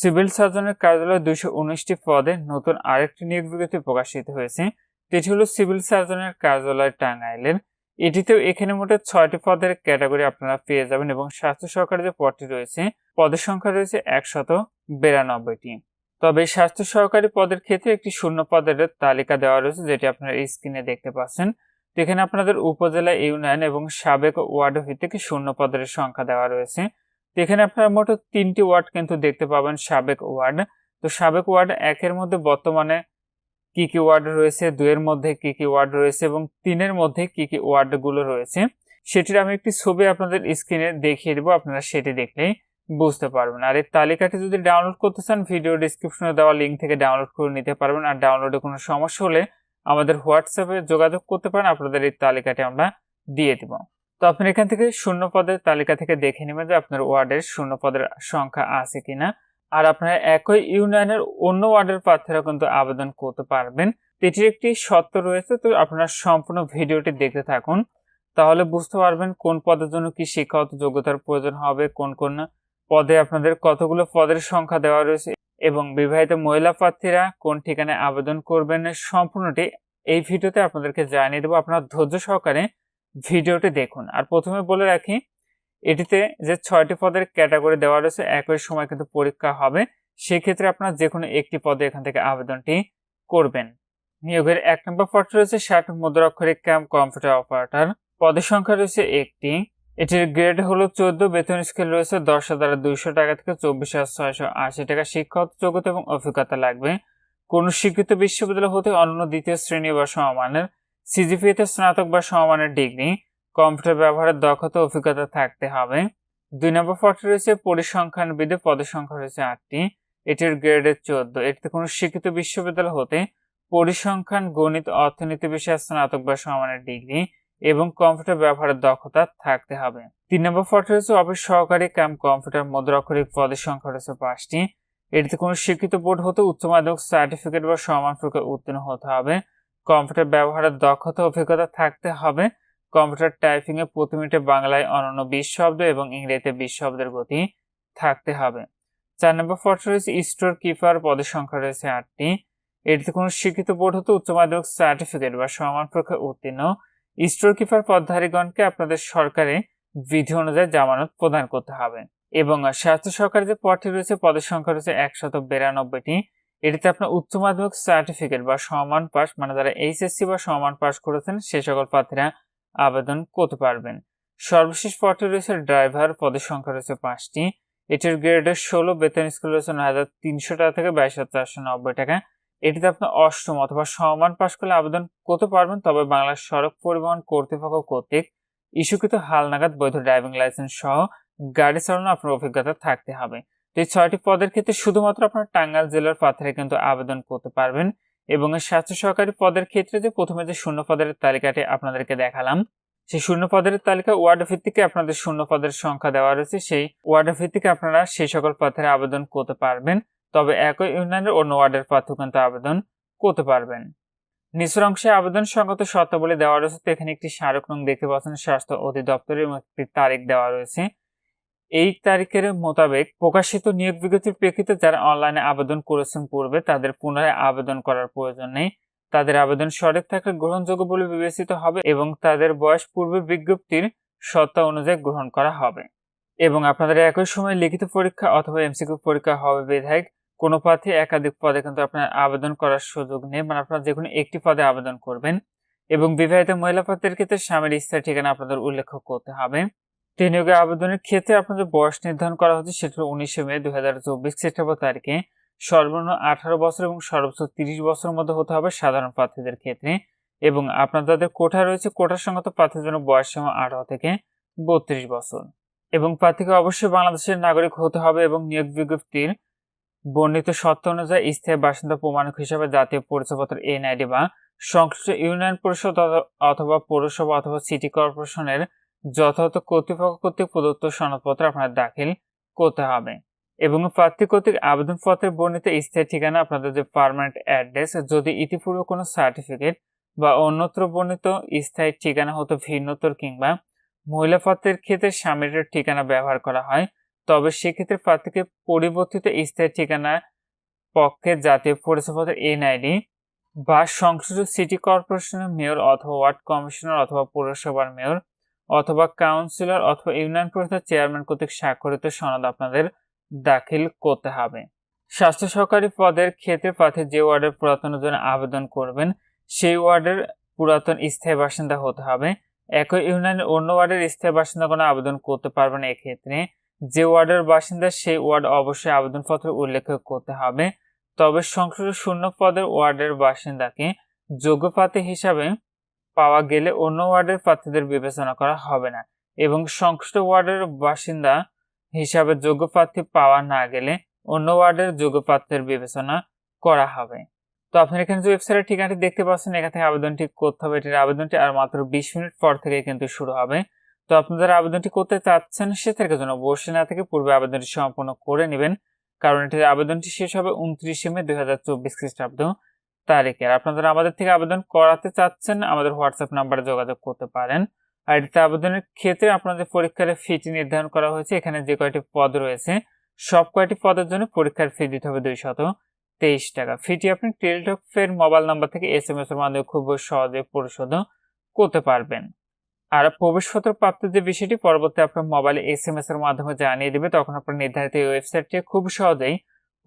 Civil সার্জনের কার্যালয়ে দুইশো উনিশটি পদে নতুন আরেকটি নিয়োগ বিজ্ঞপ্তি প্রকাশিত হয়েছে। এটি হলো সিভিল সার্জনের কার্যালয় টাঙ্গাইলের। এটিতেও এখানে মোটে ছয়টি পদের ক্যাটাগরি আপনারা পেয়ে যাবেন এবং স্বাস্থ্য সহকারী যে পদটি রয়েছে, পদের সংখ্যা রয়েছে একশত বিরানব্বইটি। তবে স্বাস্থ্য সহকারী পদের ক্ষেত্রে একটি শূন্য পদের তালিকা দেওয়া রয়েছে, যেটি আপনারা স্ক্রিনে দেখতে পাচ্ছেন। এখানে আপনাদের উপজেলা ইউনিয়ন এবং সাবেক ওয়ার্ড ভিত্তিক শূন্য পদের সংখ্যা দেওয়া রয়েছে। এখানে আপনারা মোট তিনটি ওয়ার্ড কিন্তু দেখতে পাবেন, সাবেক ওয়ার্ড। তো সাবেক ওয়ার্ড একের মধ্যে বর্তমানে কি কি ওয়ার্ড রয়েছে, দুইয়ের মধ্যে কি কি ওয়ার্ড রয়েছে এবং তিনের মধ্যে কি কি ওয়ার্ডগুলো রয়েছে, সেটির আমি একটি ছবি আপনাদের স্ক্রিনে দেখিয়ে দেবো, আপনারা সেটি দেখলেই বুঝতে পারবেন। আর এই তালিকাটি যদি ডাউনলোড করতে চান, ভিডিও ডিসক্রিপশনে দেওয়া লিঙ্ক থেকে ডাউনলোড করে নিতে পারবেন। আর ডাউনলোডে কোনো সমস্যা হলে আমাদের হোয়াটসঅ্যাপে যোগাযোগ করতে পারেন, আপনাদের এই তালিকাটি আমরা দিয়ে দিব। তো আপনি এখান থেকে শূন্য পদের তালিকা থেকে দেখে নেবেন যে আপনার ওয়ার্ডের শূন্য পদের সংখ্যা আছে কিনা। আর আপনারা একই ইউনিয়নের অন্য ওয়ার্ডের প্রার্থীরা কিন্তু আবেদন করতে পারবেন। এটির একটি শর্ত রয়েছে, তো আপনারা সম্পূর্ণ ভিডিওটি দেখতে থাকুন। তাহলে বুঝতে পারবেন কোন পদের জন্য কি শিক্ষাগত যোগ্যতার প্রয়োজন হবে, কোন কোন পদে আপনাদের কতগুলো পদের সংখ্যা দেওয়া রয়েছে এবং বিবাহিত মহিলা প্রার্থীরা কোন ঠিকানায় আবেদন করবেন, সম্পূর্ণটি এই ভিডিওতে আপনাদেরকে জানিয়ে দেবো। আপনারা ধৈর্য সহকারে ভিডিওটি দেখুন। আর প্রথমে বলে রাখি, এটিতে যে ছয়টি পদের ক্যাটাগরি দেওয়া রয়েছে, একই সময় কিন্তু পরীক্ষা হবে। সেক্ষেত্রে আপনার যে কোনো একটি পদে এখান থেকে আবেদনটি করবেন। নিয়োগের এক নম্বর পদটি রয়েছে, ষাট মুদ্রাক্ষরিক ক্যাম্প কম্পিউটার অপারেটর। পদের সংখ্যা রয়েছে একটি। এটির গ্রেড হলো চোদ্দ, বেতন স্কেল রয়েছে দশ হাজার দুইশো টাকা থেকে চব্বিশ হাজার ছয়শো আশি টাকা। শিক্ষক যোগ্যতা এবং অভিজ্ঞতা লাগবে। কোন স্বীকৃত বিশ্ববিদ্যালয় হতে অন্য দ্বিতীয় শ্রেণি বা সমমানের সিজিপিএতে স্নাতক বা সমমানের ডিগ্রি, কম্পিউটার ব্যবহারের দক্ষতা অভিজ্ঞতা থাকতে হবে। দুই নম্বর পদটি রয়েছে পরিসংখ্যানবিদে পদের সংখ্যা রয়েছে আটটি। এটির গ্রেডের চোদ্দ। এটিতে কোনো শিক্ষিত বিশ্ববিদ্যালয় হতে পরিসংখ্যান, গণিত, অর্থনীতি বিষয়ে স্নাতক বা সমানের ডিগ্রি এবং কম্পিউটার ব্যবহারের দক্ষতা থাকতে হবে। তিন নম্বর পদটি রয়েছে অফিস সহকারী ক্যাম্প কম্পিউটার মুদ্রাক্ষরিক পদের সংখ্যা রয়েছে পাঁচটি। এটিতে কোনো শিক্ষিত বোর্ড হতে উচ্চ মাধ্যমিক সার্টিফিকেট বা সমান প্রকার উত্তীর্ণ হতে হবে। কম্পিউটার ব্যবহারের দক্ষতা, অভিজ্ঞতা থাকতে হবে। কম্পিউটার টাইপিং এ প্রতি মিনিটে বাংলায় অনন্য বিশ শব্দ এবং ইংরেজিতে বিশ শব্দের গতি থাকতে হবে। চার নম্বর পদটি রয়েছে স্টোর কিপার পদের সংখ্যা রয়েছে আটটি। এটিতে কোনো শিক্ষিত হতে উচ্চ মাধ্যমিক সার্টিফিকেট বা সমান প্রকার উত্তীর্ণ। স্টোর কিপার পদধারীগণকে আপনাদের সরকারে বিধি অনুযায়ী জামানত প্রদান করতে হবে। এবং স্বাস্থ্য সরকারের যে পদটি রয়েছে, পদের সংখ্যা রয়েছে একশত বিরানব্বইটি। এটিতে আপনার উচ্চ মাধ্যমিক সার্টিফিকেট বা সমান পাস মানে যারা এইচএসসি বা সমান পাস করেছেন, সে সকল প্রার্থীরা আবেদন করতে পারবেন। সর্বশেষ পদটি রয়েছে ড্রাইভার পদের সংখ্যা রয়েছে পাঁচটি। এটির গ্রেডের ষোলো, বেতন স্কুল রয়েছে নয় হাজার তিনশো টাকা থেকে বাইশ হাজার চারশো নব্বই টাকা। এটিতে আপনার অষ্টম অথবা সমান পাশ করলে আবেদন করতে পারবেন, তবে বাংলার সড়ক পরিবহন কর্তৃপক্ষ কর্তৃক ইস্যুকৃত হালনাগাদ বৈধ ড্রাইভিং লাইসেন্স সহ গাড়ি চালানো আপনার অভিজ্ঞতা থাকতে হবে। এই ছয়টি পদের ক্ষেত্রে শুধুমাত্র আপনার টাঙ্গাইল জেলার প্রার্থীরা কিন্তু আবেদন করতে পারবেন এবং স্বাস্থ্য সহকারী পদের ক্ষেত্রে যে প্রথমে যে শূন্য পদের তালিকাটি আপনাদেরকে দেখালাম, সেই শূন্য পদের তালিকা ওয়ার্ড ভিত্তিকে আপনাদের শূন্য পদের সংখ্যা দেওয়া রয়েছে। সেই ওয়ার্ড ভিত্তিকে আপনারা সেই সকল প্রার্থীরা আবেদন করতে পারবেন, তবে একই ইউনিয়নের অন্য ওয়ার্ডের প্রার্থী কিন্তু আবেদন করতে পারবেন। নিচের অংশে আবেদন সংগত শর্তাবলী দেওয়া রয়েছে। তো এখানে একটি স্মারক নং দেখতে পাচ্ছেন, স্বাস্থ্য অধিদপ্তরের একটি তারিখ দেওয়া রয়েছে। এই তারিখের মোতাবেক প্রকাশিত নিয়োগ বিজ্ঞপ্তির প্রেক্ষিতে যারা অনলাইনে আবেদন করেছেন পূর্বে, তাদের পুনরায় আবেদন করার প্রয়োজন নেই। তাদের আবেদন সঠিক থাকলে গ্রহণযোগ্য বলে বিবেচিত হবে এবং তাদের বয়স পূর্বে বিজ্ঞপ্তির সত্তা অনুযায়ী গ্রহণ করা হবে। এবং আপনাদের একই সময় লিখিত পরীক্ষা অথবা এমসিকিউ পরীক্ষা হবে বিধায়ক। কোনো প্রার্থী একাধিক পদে কিন্তু আপনার আবেদন করার সুযোগ নেই মানে আপনারা যে কোনো একটি পদে আবেদন করবেন। এবং বিবাহিত মহিলা প্রার্থীর ক্ষেত্রে স্বামীর স্থায়ী ঠিকানা আপনাদের উল্লেখ করতে হবে। নিয়োগে আবেদনের ক্ষেত্রে আপনাদের বয়স নির্ধারণ করা হচ্ছে সেটা উনিশে মে দু হাজার চব্বিশ খ্রিস্টাব্দ তারিখে। সর্বনিম্ন আঠারো বছর এবং সর্বোচ্চ তিরিশ বছরের মধ্যে হতে হবে সাধারণ প্রার্থীদের ক্ষেত্রে। এবং আপনার কোঠা রয়েছে, কোঠার সঙ্গত প্রার্থীর জন্য বয়স সীমা আঠারো থেকে বত্রিশ বছর। এবং প্রার্থীকে অবশ্যই বাংলাদেশের নাগরিক হতে হবে এবং নিয়োগ বিজ্ঞপ্তির বর্ণিত সত্য অনুযায়ী স্থায়ী বাসিন্দা প্রমাণক হিসাবে জাতীয় পরিচয়পত্র, এনআইডি বা সংশ্লিষ্ট ইউনিয়ন পরিষদ অথবা পৌরসভা অথবা সিটি কর্পোরেশনের যথাযথ কর্তৃপক্ষ কর্তৃক প্রদত্ত সনদপত্র আপনার দাখিল করতে হবে এবং প্রার্থী কর্তৃক আবেদনপত্রের বর্ণিত স্থায়ী ঠিকানা, আপনাদের যে পারমানেন্ট অ্যাড্রেস যদি ইতিপূর্বে কোনো সার্টিফিকেট বা অন্যত্র বর্ণিত স্থায়ী ঠিকানা হতো ভিন্নতর কিংবা মহিলা প্রার্থীর ক্ষেত্রে স্বামীর ঠিকানা ব্যবহার করা হয়, তবে সেক্ষেত্রে প্রার্থীকে পরিবর্তিত স্থায়ী ঠিকানা পক্ষে জাতীয় পরিচয়পত্র এনআইডি বা সংশ্লিষ্ট সিটি কর্পোরেশনের মেয়র অথবা ওয়ার্ড কমিশনার অথবা পৌরসভার মেয়র অথবা কাউন্সিলর অথবা ইউনিয়ন পরিষদের চেয়ারম্যান কর্তৃক স্বাক্ষরিত সনদ আপনাদের দাখিল করতে হবে। স্বাস্থ্য সহকারী পদের ক্ষেত্রে প্রার্থী যে ওয়ার্ডের পুরাতনের জন্য আবেদন করবেন, সেই ওয়ার্ডের পুরাতন স্থায়ী বাসিন্দা হতে হবে। একই ইউনিয়নের অন্য ওয়ার্ডের স্থায়ী বাসিন্দা কোনো আবেদন করতে পারবেন এক্ষেত্রে। যে ওয়ার্ডের বাসিন্দা, সেই ওয়ার্ড অবশ্যই আবেদনপত্র উল্লেখ করতে হবে। তবে সংশ্লিষ্ট শূন্য পদের ওয়ার্ডের বাসিন্দাকে যোগ্য প্রার্থী হিসাবে পাওয়া গেলে অন্য ওয়ার্ডের প্রার্থীদের বিবেচনা করা হবে না এবং সংশ্লিষ্ট ওয়ার্ডের বাসিন্দা হিসাবে যোগ্য প্রার্থী পাওয়া না গেলে অন্য ওয়ার্ডের যোগ্য প্রার্থীর বিবেচনা করা হবে। তো আপনার এখানে যে ওয়েবসাইটের ঠিকানাটি দেখতে পাচ্ছেন, এখান থেকে আবেদনটি করতে হবে। এটির আবেদনটি আর মাত্র বিশ মিনিট পর থেকে কিন্তু শুরু হবে। তো আপনারা আবেদনটি করতে চাচ্ছেন, সে থেকে জন্য বসে না থেকে পূর্বে আবেদনটি সম্পূর্ণ করে নেবেন। কারণ এটির আবেদনটি শেষ হবে উনত্রিশে মে দুই হাজার চব্বিশ খ্রিস্টাব্দ। তারিখে আর আপনারা আমাদের থেকে আবেদন করাতে চাচ্ছেন, আমাদের হোয়াটসঅ্যাপ নাম্বারে যোগাযোগ করতে পারেন। আর এটিতে আবেদনের ক্ষেত্রে আপনাদের পরীক্ষার ফিটি নির্ধারণ করা হয়েছে। এখানে যে কয়টি পদ রয়েছে, সব কয়টি পদের জন্য পরীক্ষার ফি দিতে হবে দুইশত তেইশ টাকা। ফিটি আপনি টেলিটকের মোবাইল নাম্বার থেকে এস এম এস এর মাধ্যমে খুব সহজে পরিশোধ করতে পারবেন। আর প্রবেশপত্র প্রাপ্তির যে বিষয়টি, পরবর্তী আপনার মোবাইলে এস এম এস এর মাধ্যমে জানিয়ে দেবে, তখন আপনার নির্ধারিত ওয়েবসাইটটি খুব সহজেই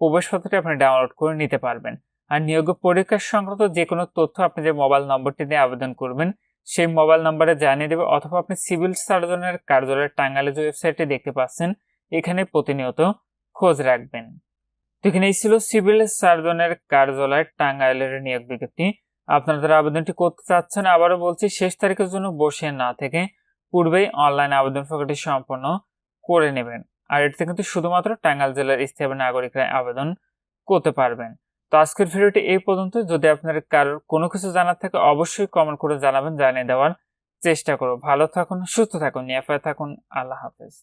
প্রবেশপত্রটি আপনি ডাউনলোড করে নিতে পারবেন। আর নিয়োগ পরীক্ষার সংক্রান্ত যে কোনো তথ্য আপনি যে মোবাইল নম্বরটি দিয়ে আবেদন করবেন, সেই মোবাইল নম্বরে জানিয়ে দেবে অথবা আপনি সিভিল সার্জনের কার্যালয়ের টাঙ্গালে যে ওয়েবসাইটটি দেখতে পাচ্ছেন, এখানে প্রতিনিয়ত খোঁজ রাখবেন। তো এখানে এই ছিল সিভিল সার্জনের কার্যালয়ের টাঙ্গাইলের নিয়োগ বিজ্ঞপ্তি। আপনারা যারা আবেদনটি করতে চাচ্ছেন, আবারও বলছি, শেষ তারিখের জন্য বসে না থেকে পূর্বেই অনলাইন আবেদন প্রক্রিয়াটি সম্পন্ন করে নেবেন। আর এটিতে কিন্তু শুধুমাত্র টাঙ্গাইল জেলার স্থায়ী নাগরিকরা আবেদন করতে পারবেন। তো আজকের ভিডিওটি এই পর্যন্ত। যদি আপনার কারোর কোনো কিছু জানার থাকে, অবশ্যই কমেন্ট করে জানাবেন, জানিয়ে দেওয়ার চেষ্টা করো ভালো থাকুন, সুস্থ থাকুন, নিরাপদে থাকুন। আল্লাহ হাফেজ।